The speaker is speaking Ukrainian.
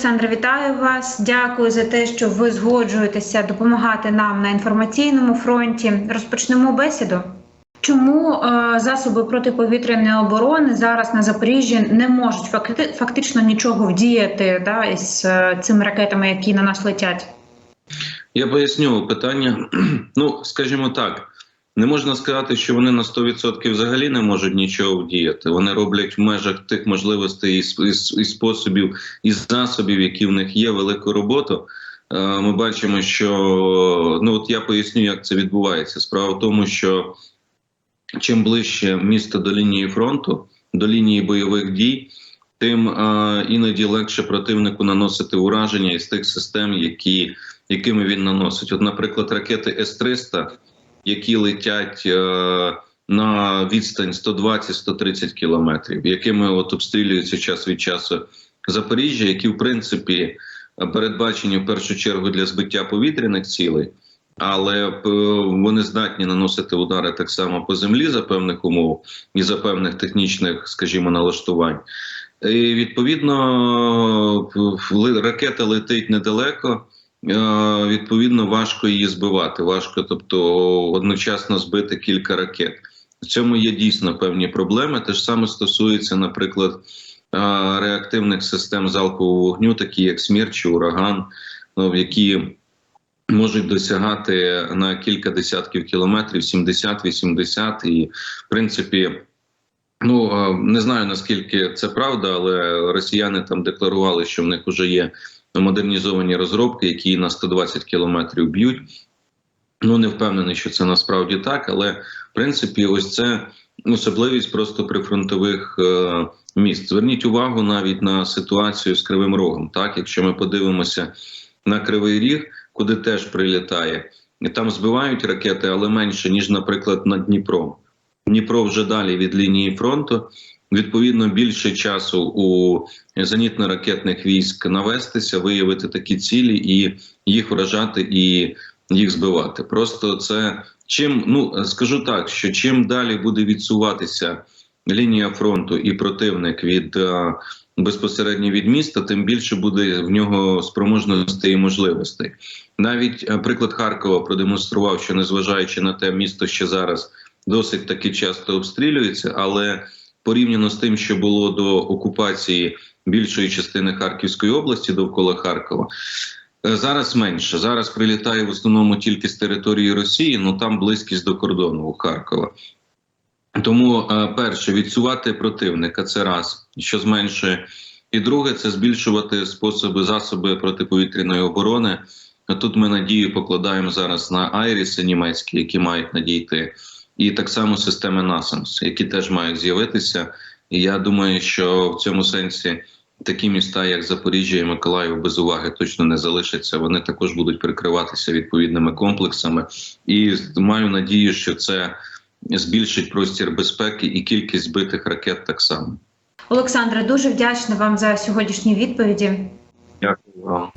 Олександре, вітаю вас. Дякую за те, що ви згоджуєтеся допомагати нам на інформаційному фронті. Розпочнемо бесіду. Чому е, засоби протиповітряної оборони зараз на Запоріжжі не можуть факти, фактично нічого вдіяти да, із е, цими ракетами, які на нас летять? Я поясню питання. Ну, скажімо так, не можна сказати, що вони на 100% взагалі не можуть нічого вдіяти. Вони роблять в межах тих можливостей і, і, і способів і засобів, які в них є, велику роботу. Е, Ми бачимо, що ну от я поясню, як це відбувається. Справа в тому, що чим ближче місто до лінії фронту, до лінії бойових дій, тим е, іноді легше противнику наносити ураження із тих систем, які, якими він наносить. От, наприклад, ракети С-300, які летять е, на відстань 120-130 кілометрів, якими от обстрілюються час від часу Запоріжжя, які в принципі передбачені в першу чергу для збиття повітряних цілей. Але е, вони здатні наносити удари так само по землі за певних умов і за певних технічних, скажімо, налаштувань. І відповідно в- ракета летить недалеко. Е, Відповідно, важко її збивати. Важко, тобто одночасно збити кілька ракет. В цьому є дійсно певні проблеми. Те ж саме стосується, наприклад, е, реактивних систем залпового вогню, такі як смерч чи ураган, ну, які можуть досягати на кілька десятків кілометрів 70-80 і в принципі. Ну е, не знаю наскільки це правда, але росіяни там декларували, що в них вже є модернізовані розробки, які на 120 кілометрів б'ють. Ну не впевнений, що це насправді так, але в принципі, ось це особливість просто прифронтових е, міст. Зверніть увагу навіть на ситуацію з Кривим Рогом. Так, якщо ми подивимося на Кривий Ріг, куди теж прилітає, там збивають ракети, але менше ніж, наприклад, над Дніпром. Дніпро вже далі від лінії фронту. Відповідно, більше часу у зенітно-ракетних військ навестися, виявити такі цілі і їх вражати і їх збивати. Просто це чим ну скажу так, що чим далі буде відсуватися лінія фронту і противник від е, безпосередньо від міста, тим більше буде в нього спроможностей і можливостей. Навіть е, приклад Харкова продемонстрував, що незважаючи на те, місто ще зараз досить таки часто обстрілюється, але порівняно з тим, що було до окупації більшої частини Харківської області довкола Харкова. е, Зараз менше. Зараз прилітає в основному тільки з території Росії, ну там близькість до кордону у Харкова. Тому, е, перше, відсувати противника це раз, що зменшує. І друге, це збільшувати способи засоби протиповітряної оборони. Тут ми надію покладаємо зараз на Айріси німецькі, які мають надійти, і так само системи NASAMS, які теж мають з'явитися. І я думаю, що в цьому сенсі такі міста, як Запоріжжя і Миколаїв, без уваги точно не залишаться. Вони також будуть прикриватися відповідними комплексами. І маю надію, що це збільшить простір безпеки і кількість збитих ракет так само. Олександре, дуже вдячна вам за сьогоднішні відповіді. Дякую вам.